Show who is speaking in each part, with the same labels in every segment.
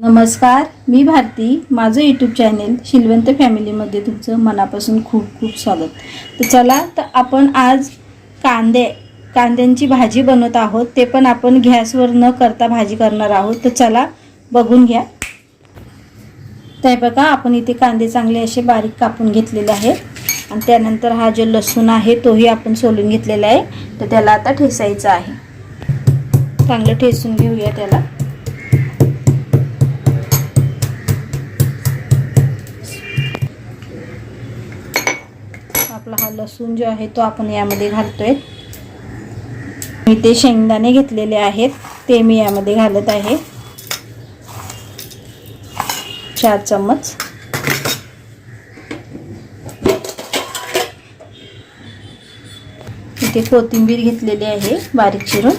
Speaker 1: नमस्कार मी भारती. माझं YouTube channel Shilwant फॅमिलीमध्ये तुमचं मनापासून खूप खूप स्वागत. तर चला तर आपण आज कांदे कांद्यांची भाजी बनवत आहोत. ते पण आपण गॅसवर न करता भाजी करणार आहोत. तर चला बघून घ्या. तर बघा आपण इथे कांदे चांगले असे बारीक कापून घेतलेले आहेत. आणि त्यानंतर हा जो लसूण आहे तोही आपण सोलून घेतलेला आहे. तर त्याला आता ठेसायचं आहे. चांगलं ठेसून घेऊया त्याला. आपला हा लसूण जो आहे तो आपण यामध्ये घालतोय. मी ते शेंगदाणे घेतलेले आहेत ते मी यामध्ये घालत आहे. चार चम्मच. इथे कोथिंबीर घेतलेली आहे बारीक चिरून.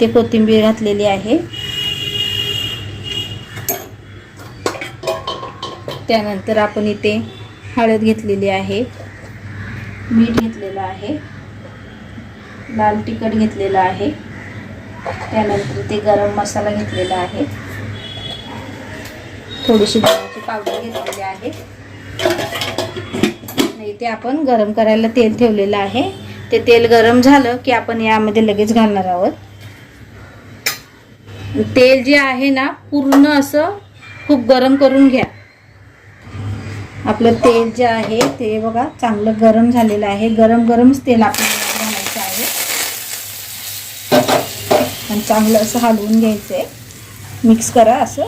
Speaker 1: ते कोथिंबीर घातलेली आहे. त्यानंतर आपण इथे हळद घेतलेली आहे. मीठ घेतलेलं आहे. लाल तिखट घेतलेलं आहे. त्यानंतर ते गरम मसाला घेतलेला आहे. थोडीशी धण्याची पावडर घेतलेली आहे. नाही इथे आपण गरम करायला तेल ठेवलेलं आहे. ते तेल गरम झालं की आपण यामध्ये लगेच घालणार आहोत. तेल जे आहे ना पूर्ण असं खूप गरम करून घ्या. आपलं तेल जे आहे ते बघा चांगलं गरम झालेलं आहे. गरम गरमच तेल आपल्याला घालायचं आहे. आणि चांगलं असं हलवून घ्यायचं आहे मिक्स करा असं.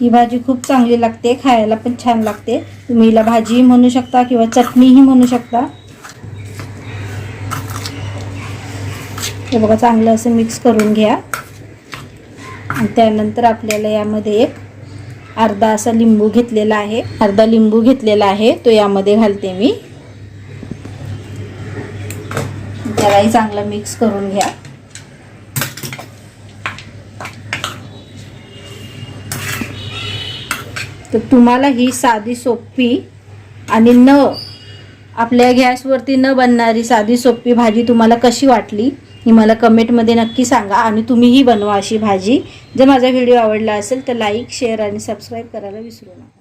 Speaker 1: ही भाजी खूप चांगली लागते खायला पण छान लागते. तुम्ही हिला भाजीही म्हणू शकता किंवा चटणीही म्हणू शकता. हे बघा चांगलं असं मिक्स करून घ्या. आणि त्यानंतर आपल्याला यामध्ये एक अर्धा असा लिंबू घेतलेला आहे. अर्धा लिंबू घेतलेला आहे. तो यामध्ये घालते मी. त्यालाही चांगला मिक्स करून घ्या. तर तुम्हाला ही साधी सोपी आणि न आपल्या गॅसवरती न बनणारी साधी सोपी भाजी तुम्हाला कशी वाटली? ही मला कमेंटमध्ये नक्की सांगा आणि तुम्हीही बनवा अशी भाजी. जर माझा व्हिडिओ आवडला असेल तर लाईक शेअर आणि सबस्क्राईब करायला विसरू नका.